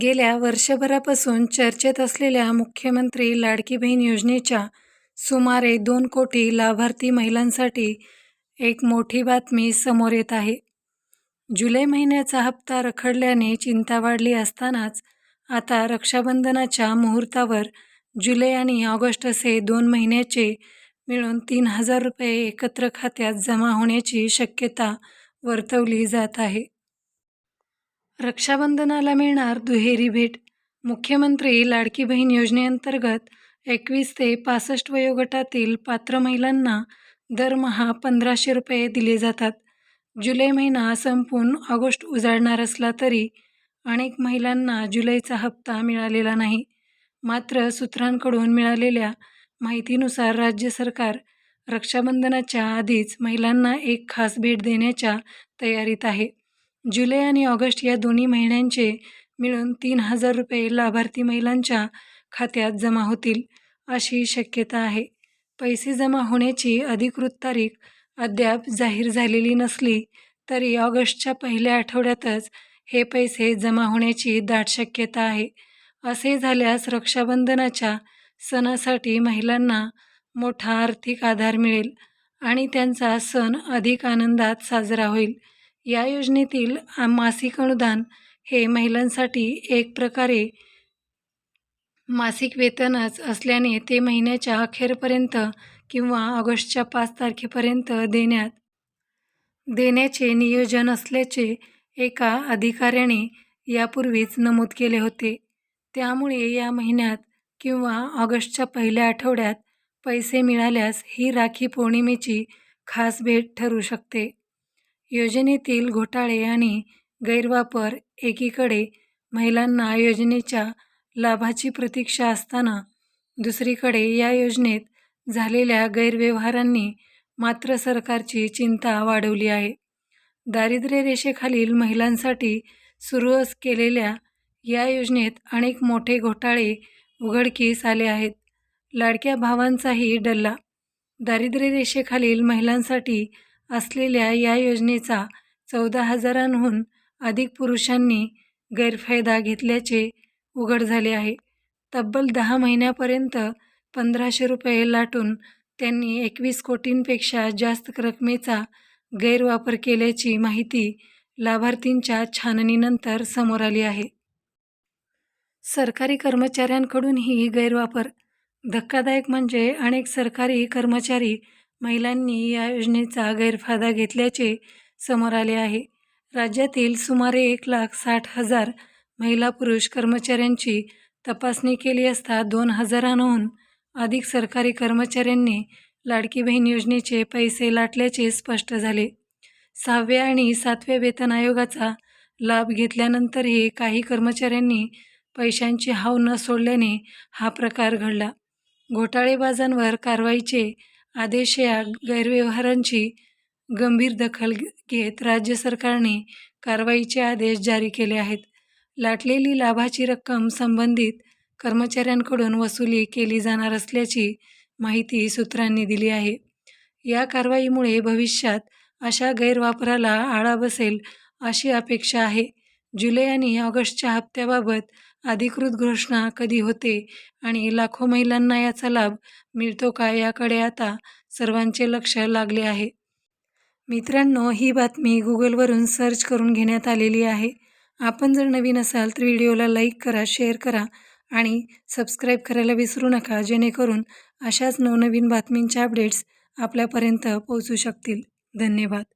गेल्या वर्षभरापासून चर्चेत असलेल्या मुख्यमंत्री लाडकी बहीण योजनेच्या सुमारे दोन कोटी लाभार्थी महिलांसाठी एक मोठी बातमी समोर येत आहे. जुलै महिन्याचा हप्ता रखडल्याने चिंता वाढली असतानाच आता रक्षाबंधनाच्या मुहूर्तावर जुलै आणि ऑगस्ट असे दोन महिन्याचे मिळून तीन हजार रुपये एकत्र खात्यात जमा होण्याची शक्यता वर्तवली जात आहे. रक्षाबंधनाला मिळणार दुहेरी भेट! मुख्यमंत्री लाडकी बहीण योजनेअंतर्गत एकवीस ते पासष्ट वयोगटातील पात्र महिलांना दरमहा पंधराशे रुपये दिले जातात. जुलै महिना संपून ऑगस्ट उजाडणार असला तरी अनेक महिलांना जुलैचा हप्ता मिळालेला नाही. मात्र सूत्रांकडून मिळालेल्या माहितीनुसार राज्य सरकार रक्षाबंधनाच्या आधीच महिलांना एक खास भेट देण्याच्या तयारीत आहे. जुलै आणि ऑगस्ट या दोन्ही महिन्यांचे मिळून तीन हजार रुपये लाभार्थी महिलांच्या खात्यात जमा होतील, अशी शक्यता आहे. पैसे जमा होण्याची अधिकृत तारीख अद्याप जाहीर झालेली नसली तरी ऑगस्टच्या पहिल्या आठवड्यातच हे पैसे जमा होण्याची दाट शक्यता आहे. असे झाल्यास रक्षाबंधनाच्या सणासाठी महिलांना मोठा आर्थिक आधार मिळेल आणि त्यांचा सण अधिक आनंदात साजरा होईल. या योजनेतील मासिक अनुदान हे महिलांसाठी एक प्रकारे मासिक वेतनच असल्याने ते महिन्याच्या अखेरपर्यंत किंवा ऑगस्टच्या पाच तारखेपर्यंत देण्यात देण्याचे नियोजन असल्याचे एका अधिकाऱ्याने यापूर्वीच नमूद केले होते. त्यामुळे या महिन्यात किंवा ऑगस्टच्या पहिल्या आठवड्यात पैसे मिळाल्यास ही राखी पौर्णिमेची खास भेट ठरू शकते. योजनेतील घोटाळे आणि गैरवापर एकीकडे महिलांना योजनेच्या लाभाची प्रतीक्षा असताना दुसरीकडे या योजनेत झालेल्या गैरव्यवहारांनी मात्र सरकारची चिंता वाढवली आहे. दारिद्र्य रेषेखालील महिलांसाठी सुरू केलेल्या या योजनेत अनेक मोठे घोटाळे उघडकीस आले आहेत. लाडक्या भावांचाही डल्ला! दारिद्र्य रेषेखालील महिलांसाठी असलेल्या या योजनेचा चौदा हजारांहून अधिक पुरुषांनी गैरफायदा घेतल्याचे उघड झाले आहे. तब्बल दहा महिन्यापर्यंत पंधराशे रुपये लाटून त्यांनी एकवीस कोटींपेक्षा जास्त रकमेचा गैरवापर केल्याची माहिती लाभार्थींच्या छाननीनंतर समोर आली आहे. सरकारी कर्मचाऱ्यांकडूनही गैरवापर! धक्कादायक म्हणजे अनेक सरकारी कर्मचारी महिलांनी या योजनेचा गैरफायदा घेतल्याचे समोर आले आहे. राज्यातील सुमारे एक लाख साठ हजार महिला-पुरुष कर्मचाऱ्यांची तपासणी केली असता दोन हजारांहून अधिक सरकारी कर्मचाऱ्यांनी लाडकी बहीण योजनेचे पैसे लाटल्याचे स्पष्ट झाले. सहाव्या आणि सातव्या वेतन आयोगाचा लाभ घेतल्यानंतरही काही कर्मचाऱ्यांनी पैशांची हाव न सोडल्याने हा प्रकार घडला. घोटाळेबाजांवर कारवाईचे आदेश या गैरव्यवहारांची गंभीर दखल घेत राज्य सरकारने कारवाईचे आदेश जारी केले आहेत. लाटलेली लाभाची रक्कम संबंधित कर्मचाऱ्यांकडून वसुली केली जाणार असल्याची माहिती सूत्रांनी दिली आहे. या कारवाईमुळे भविष्यात अशा गैरवापराला आळा बसेल अशी अपेक्षा आहे. जुलै आणि ऑगस्टच्या हप्त्याबाबत अधिकृत घोषणा कधी होते आणि लाखो महिलांना याचा लाभ मिळतो का याकडे आता सर्वांचे लक्ष लागले आहे. मित्रांनो ही बातमी गुगलवरून सर्च करून घेण्यात आलेली आहे. आपण जर नवीन असाल तर व्हिडिओला लाईक करा, शेअर करा आणि सबस्क्राईब करायला विसरू नका जेणेकरून अशाच नवनवीन बातमींच्या अपडेट्स आपल्यापर्यंत पोहोचू शकतील. धन्यवाद.